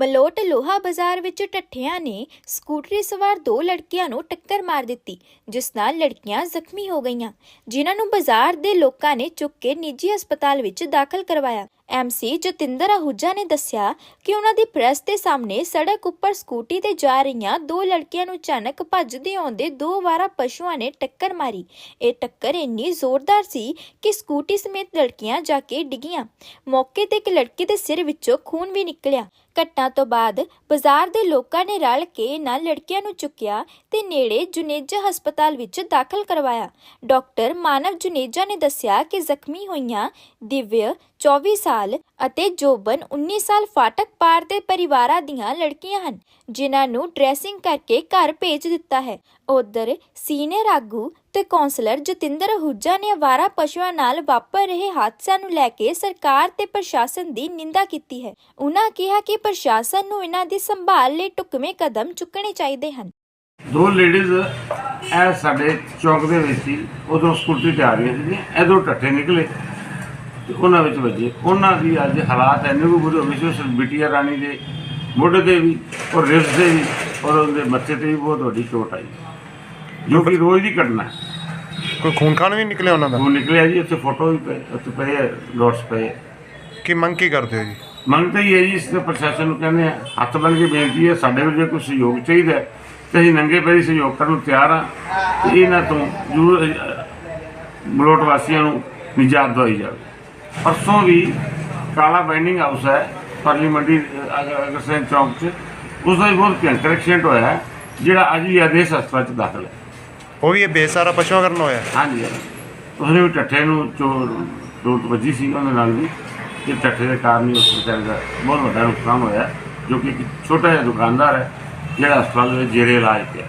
ਮਲੋਟ ਲੋਹਾ ਬਾਜ਼ਾਰ ਵਿੱਚ ਟੱਠਿਆਂ ਨੇ ਸਕੂਟਰੀ ਸਵਾਰ ਦੋ ਲੜਕੀਆਂ ਨੂੰ ਟੱਕਰ ਮਾਰ ਦਿੱਤੀ, ਜਿਸ ਨਾਲ ਲੜਕੀਆਂ ਜ਼ਖਮੀ ਹੋ ਗਈਆਂ। ਜਿਨ੍ਹਾਂ ਨੂੰ ਬਾਜ਼ਾਰ ਦੇ ਲੋਕਾਂ ਨੇ ਚੁੱਕ ਕੇ ਨਿੱਜੀ ਹਸਪਤਾਲ ਵਿੱਚ ਦਾਖਲ ਕਰਵਾਇਆ। ਐਮਸੀ ਜਤਿੰਦਰ ਆਹੂਜਾ ਨੇ ਦੱਸਿਆ ਕਿ ਉਹਨਾਂ ਦੀ ਪ੍ਰੈਸ ਦੇ ਸਾਹਮਣੇ ਸੜਕ ਉੱਪਰ ਸਕੂਟੀ ਤੇ ਜਾ ਰਹੀਆਂ ਦੋ ਲੜਕੀਆਂ ਨੂੰ ਅਚਾਨਕ ਭੱਜਦੇ ਆਉਂਦੇ ਦੋ ਵਾਰਾ ਪਸ਼ੂਆਂ ਨੇ ਟੱਕਰ ਮਾਰੀ। ਇਹ ਟੱਕਰ ਇੰਨੀ ਜ਼ੋਰਦਾਰ ਸੀ ਕਿ ਸਕੂਟੀ ਸਮੇਤ ਲੜਕੀਆਂ ਜਾ ਕੇ ਡਿੱਗੀਆਂ। ਮੌਕੇ ਤੇ ਇੱਕ ਲੜਕੀ ਦੇ ਸਿਰ ਵਿੱਚੋਂ ਖੂਨ ਵੀ ਨਿਕਲਿਆ। ਘਟਨਾ ਤੋਂ ਬਾਅਦ ਬਾਜ਼ਾਰ ਦੇ ਲੋਕਾਂ ਨੇ ਰਲ ਕੇ ਇਹਨਾਂ ਲੜਕੀਆਂ ਨੂੰ ਚੁੱਕਿਆ ਤੇ ਨੇੜੇ ਜੁਨੇਜਾ ਹਸਪਤਾਲ ਵਿੱਚ ਦਾਖਲ ਕਰਵਾਇਆ। ਡਾਕਟਰ ਮਾਨਵ ਜੁਨੇਜਾ ਨੇ ਦੱਸਿਆ ਕਿ ਜ਼ਖਮੀ ਹੋਈਆਂ ਦਿਵਯ 24 ਸਾਲ ਅਤੇ ਜੋਬਨ 19 ਸਾਲ ਫਾਟਕ ਪਾਰ ਦੇ ਪਰਿਵਾਰਾਂ ਦੀਆਂ ਲੜਕੀਆਂ ਹਨ, ਜਿਨ੍ਹਾਂ ਨੂੰ ਡਰੈਸਿੰਗ ਕਰਕੇ ਘਰ ਭੇਜ ਦਿੱਤਾ ਹੈ। ਉਧਰ ਸੀਨੀਅਰ ਆਗੂ ਤੇ ਕੌਂਸਲਰ ਜਤਿੰਦਰ ਹੁੱਜਾ ਨੇ ਅਵਾਰਾ ਪਸ਼ੂਆਂ ਨਾਲ ਵਾਪਰ ਰਹੇ ਹਾਦਸਿਆਂ ਨੂੰ ਲੈ ਕੇ ਸਰਕਾਰ ਤੇ ਪ੍ਰਸ਼ਾਸਨ ਦੀ ਨਿੰਦਾ ਕੀਤੀ ਹੈ। ਉਹਨਾਂ ਕਿਹਾ ਕਿ ਪ੍ਰਸ਼ਾਸਨ ਨੂੰ ਇਹਨਾਂ ਦੀ ਸੰਭਾਲ ਲਈ ਢੁਕਵੇਂ ਕਦਮ ਚੁੱਕਣੇ ਚਾਹੀਦੇ ਹਨ। ਦੋ ਲੇਡੀਜ਼ ਇਹ ਸਾਡੇ ਚੌਂਕ ਦੇ ਵਿੱਚ ਹੀ ਉਦੋਂ ਸਕੂਟਰੀ ਤੇ ਆ ਰਹੀਆਂ ਸੀ ਇਧਰੋਂ ਟੱਠੇ ਨਿਕਲੇ। ਤੇ ਉਹਨਾਂ ਵਿੱਚ ਵੱਜੇ। ਉਹਨਾਂ ਦੀ ਅੱਜ ਹਾਲਾਤ ਇੰਨੇ ਕੁ ਬੁਰੇ ਹੋ ਗਏ ਸੀ ਉਸ ਬਿਟੀਆ ਰਾਣੀ ਦੇ ਮੋਢੇ ਤੇ ਵੀ ਔਰ ਰਿਬਸ ਤੇ ਵੀ ਔਰ ਉਹਦੇ ਮੱਥੇ ਤੇ ਵੀ ਬਹੁਤ ਵੱਡੀ ਚੋਟ ਆਈ। ਜੋ ਕਿ ਰੋਜ਼ ਦੀ ਘਟਨਾ ਹੈ। ਕੋਈ ਖੂਨ ਖਾਨ ਵੀ ਨਿਕਲਿਆ ਉਹਨਾਂ ਦਾ? ਉਹ ਨਿਕਲਿਆ ਜੀ ਉੱਥੇ ਫੋਟੋ ਵੀ ਪਏ ਉੱਥੇ ਪਏ ਡੋਟਸ ਪਏ। ਕੀ ਮੰਗ ਕੀ ਕਰਦੇ ਹੋ ਜੀ? ਮੰਗ ਤਾਂ ਇਹ ਹੈ ਜੀ ਇਸ ਤੇ ਪ੍ਰਸ਼ਾਸਨ ਨੂੰ ਕਹਿੰਦੇ ਆ ਹੱਥ ਬੰਨ ਕੇ ਬੇਨਤੀ ਹੈ ਸਾਡੇ ਕੋਲ ਜੇ ਕੋਈ ਸਹਿਯੋਗ ਚਾਹੀਦਾ ਹੈ, ਤੇ ਅਸੀਂ ਨੰਗੇ ਪੈਰੀ ਸਹਿਯੋਗ ਕਰਨ ਨੂੰ ਤਿਆਰ ਤੇ ਇਹਨਾਂ ਤੋਂ ਜ਼ਰੂਰ ਮਲੋਟ ਵਾਸੀਆਂ ਨੂੰ ਨਿਜਾਤ ਦਵਾਈ ਜਾਵੇ। ਪਰਸੋਂ ਵੀ ਕਾਲਾ ਬਾਈਂਡਿੰਗ ਹਾਊਸ ਹੈ ਅਹ, ਅਗਰ ਅਗਰਸੈਨ ਚੌਂਕ 'ਚ ਉਸ ਦਾ ਵੀ ਬਹੁਤ ਭਿਅੰਕਰ ਐਕਸੀਡੈਂਟ ਹੋਇਆ ਹੈ, ਜਿਹੜਾ ਅੱਜ ਵੀ ਆਦੇਸ਼ ਹਸਪਤਾਲ 'ਚ ਦਾਖਲ ਹੈ। ਉਹ ਵੀ ਇਹ ਬੇਸਾਰਾ ਪਸ਼ੂਆਂ ਕਰਨ ਹੋਇਆ ਹਾਂਜੀ। ਉਸਨੇ ਵੀ ਟੱਠੇ ਨੂੰ ਚੋਟ ਚੋਟ ਵੱਜੀ ਸੀ ਉਹਨਾਂ ਨਾਲ ਵੀ। ਤੇ ਟੱਠੇ ਦੇ ਕਾਰਨ ਹੀ ਉਸ ਵਿਚਾਰੇ ਦਾ ਬਹੁਤ ਵੱਡਾ ਨੁਕਸਾਨ ਹੋਇਆ ਜੋ ਕਿ ਇੱਕ ਛੋਟਾ ਜਿਹਾ ਦੁਕਾਨਦਾਰ ਹੈ ਜਿਹੜਾ ਹਸਪਤਾਲ ਵਿੱਚ ਜੇਰੇ ਇਲਾਜ ਪਿਆ।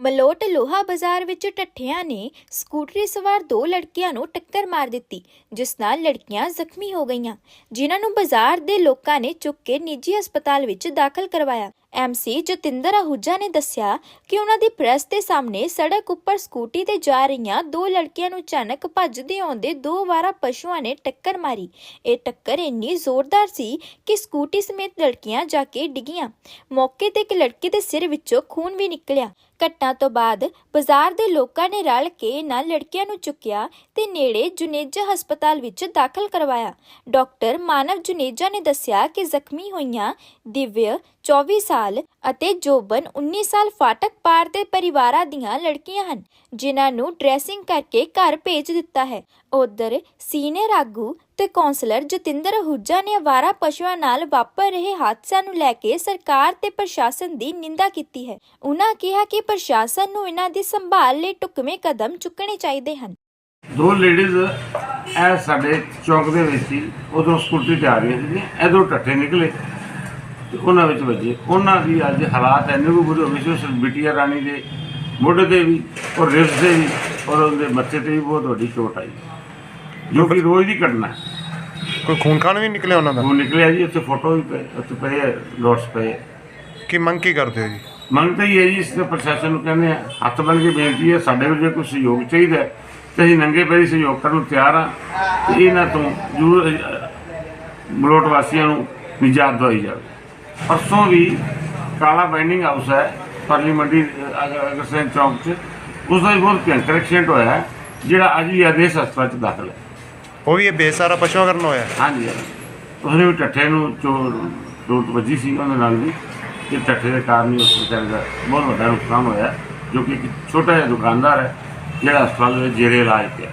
ਮਲੋਟ ਲੋਹਾ ਬਾਜ਼ਾਰ ਵਿੱਚ ਟੱਠਿਆਂ ਨੇ ਸਕੂਟਰੀ ਸਵਾਰ ਦੋ ਲੜਕੀਆਂ ਨੂੰ ਟੱਕਰ ਮਾਰ ਦਿੱਤੀ, ਜਿਸ ਨਾਲ ਲੜਕੀਆਂ ਜ਼ਖਮੀ ਹੋ ਗਈਆਂ। ਜਿਨ੍ਹਾਂ ਨੂੰ ਬਾਜ਼ਾਰ ਦੇ ਲੋਕਾਂ ਨੇ ਚੁੱਕ ਕੇ ਨਿੱਜੀ ਹਸਪਤਾਲ ਵਿੱਚ ਦਾਖਲ ਕਰਵਾਇਆ। ਐਮਸੀ ਜਤਿੰਦਰ ਆਹੂਜਾ ਨੇ ਦੱਸਿਆ ਕਿ ਉਹਨਾਂ ਦੀ ਪ੍ਰੈਸ ਦੇ ਸਾਹਮਣੇ ਸੜਕ ਉੱਪਰ ਸਕੂਟੀ ਤੇ ਜਾ ਰਹੀਆਂ ਦੋ ਲੜਕੀਆਂ ਨੂੰ ਅਚਾਨਕ ਭੱਜਦੇ ਆਉਂਦੇ ਦੋ ਵਾਰਾ ਪਸ਼ੂਆਂ ਨੇ ਟੱਕਰ ਮਾਰੀ। ਇਹ ਟੱਕਰ ਇੰਨੀ ਜ਼ੋਰਦਾਰ ਸੀ ਕਿ ਸਕੂਟੀ ਸਮੇਤ ਲੜਕੀਆਂ ਜਾ ਕੇ ਡਿੱਗੀਆਂ। ਮੌਕੇ ਤੇ ਇੱਕ ਲੜਕੀ ਦੇ ਸਿਰ ਵਿੱਚੋਂ ਖੂਨ ਵੀ ਨਿਕਲਿਆ। ਘਟਨਾ ਤੋਂ ਬਾਅਦ ਬਾਜ਼ਾਰ ਦੇ ਲੋਕਾਂ ਨੇ ਰਲ ਕੇ ਇਹਨਾਂ ਲੜਕੀਆਂ ਨੂੰ ਚੁੱਕਿਆ ਤੇ ਨੇੜੇ ਜੁਨੇਜਾ ਹਸਪਤਾਲ ਵਿੱਚ ਦਾਖਲ ਕਰਵਾਇਆ। ਡਾਕਟਰ ਮਾਨਵ ਜੁਨੇਜਾ ਨੇ ਦੱਸਿਆ ਕਿ ਜ਼ਖਮੀ ਹੋਈਆਂ ਦਿਵਯ 24 ਸਾਲ ਅਤੇ ਜੋਬਨ 19 ਸਾਲ ਫਾਟਕ ਪਾਰ ਦੇ ਪਰਿਵਾਰਾਂ ਦੀਆਂ ਲੜਕੀਆਂ ਹਨ, ਜਿਨ੍ਹਾਂ ਨੂੰ ਡਰੈਸਿੰਗ ਕਰਕੇ ਘਰ ਭੇਜ ਦਿੱਤਾ ਹੈ। ਉਧਰ ਸੀਨੀਅਰ ਆਗੂ ਤੇ ਕੌਂਸਲਰ ਜਤਿੰਦਰ ਹੁੱਜਾ ਨੇ ਅਵਾਰਾ ਪਸ਼ੂਆਂ ਨਾਲ ਵਾਪਰ ਰਹੇ ਹਾਦਸਿਆਂ ਨੂੰ ਲੈ ਕੇ ਸਰਕਾਰ ਤੇ ਪ੍ਰਸ਼ਾਸਨ ਦੀ ਨਿੰਦਾ ਕੀਤੀ ਹੈ। ਉਹਨਾਂ ਕਿਹਾ ਕਿ ਪ੍ਰਸ਼ਾਸਨ ਨੂੰ ਇਹਨਾਂ ਦੀ ਸੰਭਾਲ ਲਈ ਢੁਕਵੇਂ ਕਦਮ ਚੁੱਕਣੇ ਚਾਹੀਦੇ ਹਨ। ਦੋ ਲੇਡੀਜ਼ ਇਹ ਸਾਡੇ ਚੌਂਕ ਦੇ ਵਿੱਚ ਹੀ ਉਦੋਂ ਸਕੂਟਰੀ ਤੇ ਆ ਰਹੀਆਂ ਸੀ ਇਧਰੋਂ ਟੱਠੇ ਨਿਕਲੇ। ਤੇ ਉਹਨਾਂ ਵਿੱਚ ਵੱਜੇ। ਉਹਨਾਂ ਦੀ ਅੱਜ ਹਾਲਾਤ ਇੰਨੇ ਕੁ ਬੁਰੇ ਹੋ ਗਏ ਸੀ ਉਸ ਬਿਟੀਆ ਰਾਣੀ ਦੇ ਮੋਢੇ ਤੇ ਵੀ ਔਰ ਰਿਬਸ ਤੇ ਵੀ ਔਰ ਉਹਦੇ ਮੱਥੇ ਤੇ ਵੀ ਬਹੁਤ ਵੱਡੀ ਚੋਟ ਆਈ। ਜੋ ਕਿ ਰੋਜ਼ ਦੀ ਘਟਨਾ ਹੈ। ਕੋਈ ਖੂਨ ਖਾਨ ਵੀ ਨਿਕਲਿਆ ਉਹਨਾਂ ਦਾ? ਉਹ ਨਿਕਲਿਆ ਜੀ ਉੱਥੇ ਫੋਟੋ ਵੀ ਪਏ ਉੱਥੇ ਪਏ ਹੈ, ਡੋਟਸ ਪਏ। ਕੀ ਮੰਗ ਕੀ ਕਰਦੇ ਹੋ ਜੀ? ਮੰਗ ਤਾਂ ਇਹ ਹੈ ਜੀ ਇਸ ਤੇ ਪ੍ਰਸ਼ਾਸਨ ਨੂੰ ਕਹਿੰਦੇ ਆ ਹੱਥ ਬੰਨ ਕੇ ਬੇਨਤੀ ਹੈ ਸਾਡੇ ਜੇ ਕੋਈ ਸਹਿਯੋਗ ਚਾਹੀਦਾ ਹੈ, ਤੇ ਅਸੀਂ ਨੰਗੇ ਪੈਰੀ ਸਹਿਯੋਗ ਕਰਨ ਨੂੰ ਤਿਆਰ ਤੇ ਇਹਨਾਂ ਤੋਂ ਜ਼ਰੂਰ ਮਲੋਟ ਵਾਸੀਆਂ ਨੂੰ ਨਿਜਾਤ ਦਵਾਈ ਜਾਵੇ। ਪਰਸੋਂ ਵੀ ਕਾਲਾ ਬਾਈਂਡਿੰਗ ਹਾਊਸ ਹੈ ਅਹ, ਅਗਰ ਅਗਰਸੈਨ ਚੌਂਕ 'ਚ। ਉਸ ਦਾ ਬਹੁਤ ਭਿਅੰਕਰ ਐਕਸੀਡੈਂਟ ਹੋਇਆ ਹੈ, ਜਿਹੜਾ ਅੱਜ ਵੀ ਆਦੇਸ਼ ਹਸਪਤਾਲ 'ਚ ਦਾਖਲ ਹੈ। ਉਹ ਵੀ ਇਹ ਬੇਸਾਰਾ ਪਸ਼ੂਆਂ ਕਰਨ ਹੋਇਆ ਹਾਂਜੀ ਹਾਂਜੀ। ਉਸਨੇ ਵੀ ਟੱਠੇ ਨੂੰ ਚੋਟ ਚੋਟ ਵੱਜੀ ਸੀ ਉਹਨਾਂ ਨਾਲ ਵੀ। ਤੇ ਟੱਠੇ ਦੇ ਕਾਰਨ ਹੀ ਉਸ ਵਿਚਾਰੇ ਦਾ ਬਹੁਤ ਵੱਡਾ ਨੁਕਸਾਨ ਹੋਇਆ ਜੋ ਕਿ ਇੱਕ ਛੋਟਾ ਜਿਹਾ ਦੁਕਾਨਦਾਰ ਹੈ ਜਿਹੜਾ ਹਸਪਤਾਲ ਵਿੱਚ ਜੇਰੇ ਇਲਾਜ ਪਿਆ।